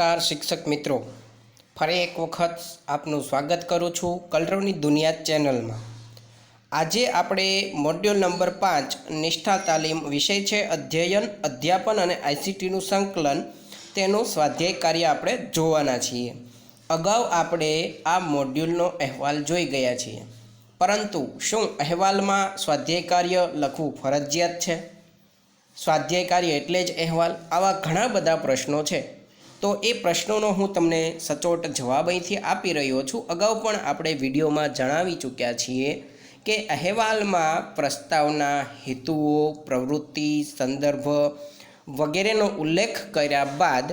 નમસ્કાર શિક્ષક મિત્રો. ફરી એક વખત આપનું સ્વાગત કરું છું કલરવની દુનિયા ચેનલમાં. આજે આપણે મોડ્યુલ નંબર પાંચ, નિષ્ઠા તાલીમ વિષય છે, અધ્યયન, અધ્યાપન અને આઈસીટીનું સંકલન. તેનું સ્વાધ્યાય કાર્ય આપણે જોવાના છીએ. અગાઉ આપણે આ મોડ્યુલનો અહેવાલ જોઈ ગયા છીએ. પરંતુ શું અહેવાલમાં સ્વાધ્યાય કાર્ય લખવું ફરજિયાત છે? સ્વાધ્યાય કાર્ય એટલે જ અહેવાલ? આવા ઘણા બધા પ્રશ્નો છે. તો એ પ્રશ્નોનો હું તમને સચોટ જવાબ અહીંથી આપી રહ્યો છું. અગાઉ પણ આપણે વિડીયોમાં જણાવી ચૂક્યા છીએ કે અહેવાલમાં પ્રસ્તાવના હેતુઓ, પ્રવૃત્તિ, સંદર્ભ વગેરેનો ઉલ્લેખ કર્યા બાદ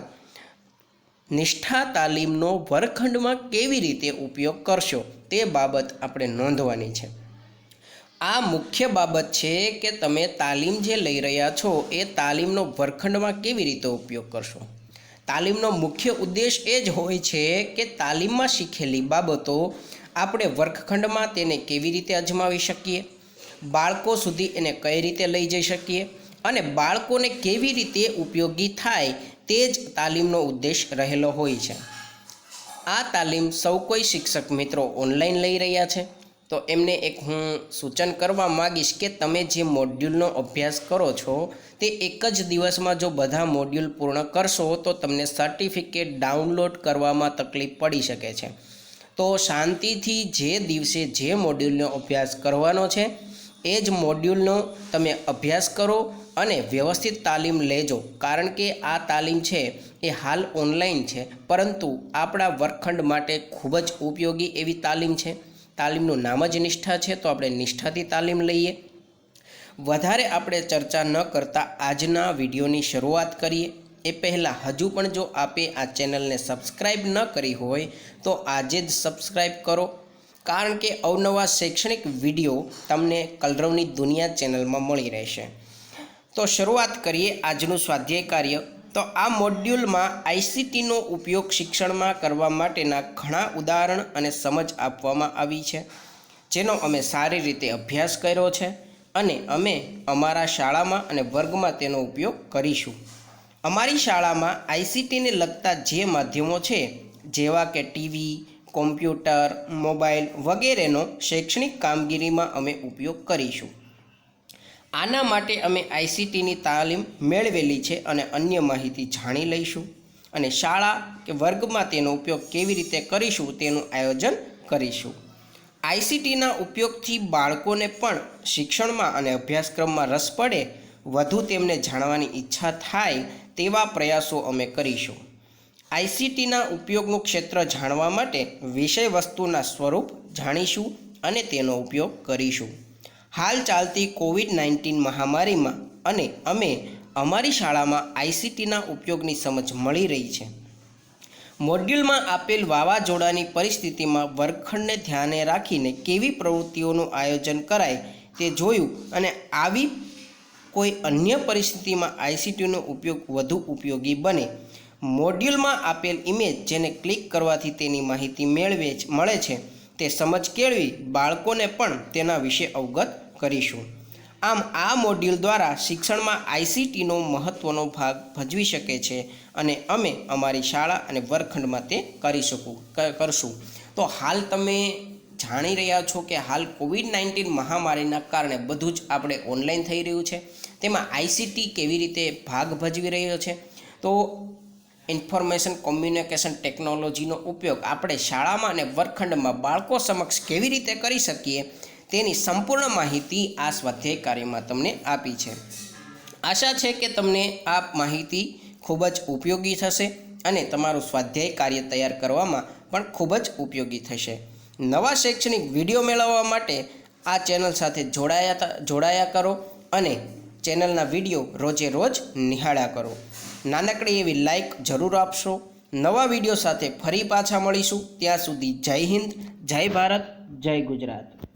નિષ્ઠા તાલીમનો વર્ગખંડમાં કેવી રીતે ઉપયોગ કરશો તે બાબત આપણે નોંધવાની છે. આ મુખ્ય બાબત છે કે તમે તાલીમ જે લઈ રહ્યા છો એ તાલીમનો વર્ગખંડમાં કેવી રીતે ઉપયોગ કરશો? તાલીમનો મુખ્ય ઉદ્દેશ એ જ હોય છે કે તાલીમમાં શીખેલી બાબતો આપણે વર્ગખંડમાં તેને કેવી રીતે અજમાવી શકીએ? બાળકો સુધી એને કઈ રીતે લઈ જઈ શકીએ? અને બાળકોને કેવી રીતે ઉપયોગી થાય તે જ તાલીમનો ઉદ્દેશ રહેલો હોય છે. આ તાલીમ સૌ કોઈ શિક્ષક મિત્રો ઓનલાઈન લઈ રહ્યા છે. તો એમને એક હું સૂચન કરવા માગીશ કે તમે જે મોડ્યુલનો અભ્યાસ કરો છો, તે એક જ દિવસમાં જો બધા મોડ્યુલ પૂર્ણ કરશો, તો તમને સર્ટિફિકેટ ડાઉનલોડ કરવામાં તકલીફ પડી શકે છે. તો શાંતિથી જે દિવસે જે મોડ્યુલનો અભ્યાસ કરવાનો છે, એ જ મોડ્યુલનો તમે અભ્યાસ કરો અને વ્યવસ્થિત તાલીમ લેજો. કારણ કે આ તાલીમ છે, એ હાલ ઓનલાઈન છે, પરંતુ આપણા વર્ગખંડ માટે ખૂબ જ ઉપયોગી એવી તાલીમ છે. તાલીમનું નામ જ નિષ્ઠા છે, તો આપણે નિષ્ઠાથી તાલીમ લઈએ. વધારે આપણે ચર્ચા ન કરતા આજના વિડીયોની શરૂઆત કરીએ. એ પહેલાં હજુ પણ જો આપે આ ચેનલને સબસ્ક્રાઈબ ન કરી હોય, તો આજે જ સબસ્ક્રાઈબ કરો. કારણ કે અવનવા શૈક્ષણિક વીડિયો તમને કલરવની દુનિયા ચેનલમાં મળી રહેશે. તો શરૂઆત કરીએ આજનું સ્વાધ્યાય કાર્ય. તો આ મોડ્યુલમાં આઈસીટીનો ઉપયોગ શિક્ષણમાં કરવા માટેના ઘણા ઉદાહરણ અને સમજ આપવામાં આવી છે, જેનો અમે સારી રીતે અભ્યાસ કર્યો છે અને અમે અમારા શાળામાં અને વર્ગમાં તેનો ઉપયોગ કરીશું. અમારી શાળામાં આઈસીટીને લગતા જે માધ્યમો છે, જેવા કે ટીવી, કોમ્પ્યુટર, મોબાઈલ વગેરેનો શૈક્ષણિક કામગીરીમાં અમે ઉપયોગ કરીશું. આના માટે અમે આઈસીટીની તાલીમ મેળવેલી છે અને અન્ય માહિતી જાણી લઈશું અને શાળા કે વર્ગમાં તેનો ઉપયોગ કેવી રીતે કરીશું તેનું આયોજન કરીશું. આઈસીટીના ઉપયોગથી બાળકોને પણ શિક્ષણમાં અને અભ્યાસક્રમમાં રસ પડે, વધુ તેમને જાણવાની ઈચ્છા થાય તેવા પ્રયાસો અમે કરીશું. આઈસીટીના ઉપયોગનું ક્ષેત્ર જાણવા માટે વિષય વસ્તુના સ્વરૂપ જાણીશું અને તેનો ઉપયોગ કરીશું. હાલ ચાલતી કોવિડ નાઇન્ટીન મહામારીમાં અને અમે અમારી શાળામાં આઈસીટીના ઉપયોગની સમજ મળી રહી છે. મોડ્યુલમાં આપેલ વાવાઝોડાની પરિસ્થિતિમાં વર્ગખંડને ધ્યાને રાખીને કેવી પ્રવૃત્તિઓનું આયોજન કરાય તે જોયું અને આવી કોઈ અન્ય પરિસ્થિતિમાં આઈસીટીનો ઉપયોગ વધુ ઉપયોગી બને. મોડ્યુલમાં આપેલ ઇમેજ જેને ક્લિક કરવાથી તેની માહિતી મેળવે મળે છે. તે સમજ કેળવી બાળકોને પણ તેના વિશે અવગત કરીશું. આમ આ મોડ્યુલ દ્વારા શિક્ષણમાં આઈસીટીનો મહત્ત્વનો ભાગ ભજવી શકે છે અને અમે અમારી શાળા અને વર્ગખંડમાં તે કરી શકું કરશું. તો હાલ તમે જાણી રહ્યા છો કે હાલ કોવિડ નાઇન્ટીન મહામારીના કારણે બધું જ આપણે ઓનલાઈન થઈ રહ્યું છે. તેમાં આઈસીટી કેવી રીતે ભાગ ભજવી રહ્યો છે? તો ઇન્ફોર્મેશન કોમ્યુનિકેશન ટેકનોલોજીનો ઉપયોગ આપણે શાળામાં અને વર્ગખંડમાં બાળકો સમક્ષ કેવી રીતે કરી શકીએ? તેની સંપૂર્ણ માહિતી આ સ્વાધ્યાય કાર્યમાં તમને આપી છે. આશા છે કે તમને આ માહિતી ખૂબ જ ઉપયોગી થશે અને તમારું સ્વાધ્યાય કાર્ય તૈયાર કરવામાં પણ ખૂબ જ ઉપયોગી થશે. નવા શૈક્ષણિક વીડિયો મેળવવા માટે આ ચેનલ સાથે જોડાયા જોડાયા કરો અને ચેનલના વીડિયો રોજે રોજ નિહાળ્યા કરો. નાનકડી એવી લાઈક જરૂર આપશો. નવા વીડિયો સાથે ફરી પાછા મળીશું. ત્યાં સુધી જય હિન્દ, જય ભારત, જય ગુજરાત.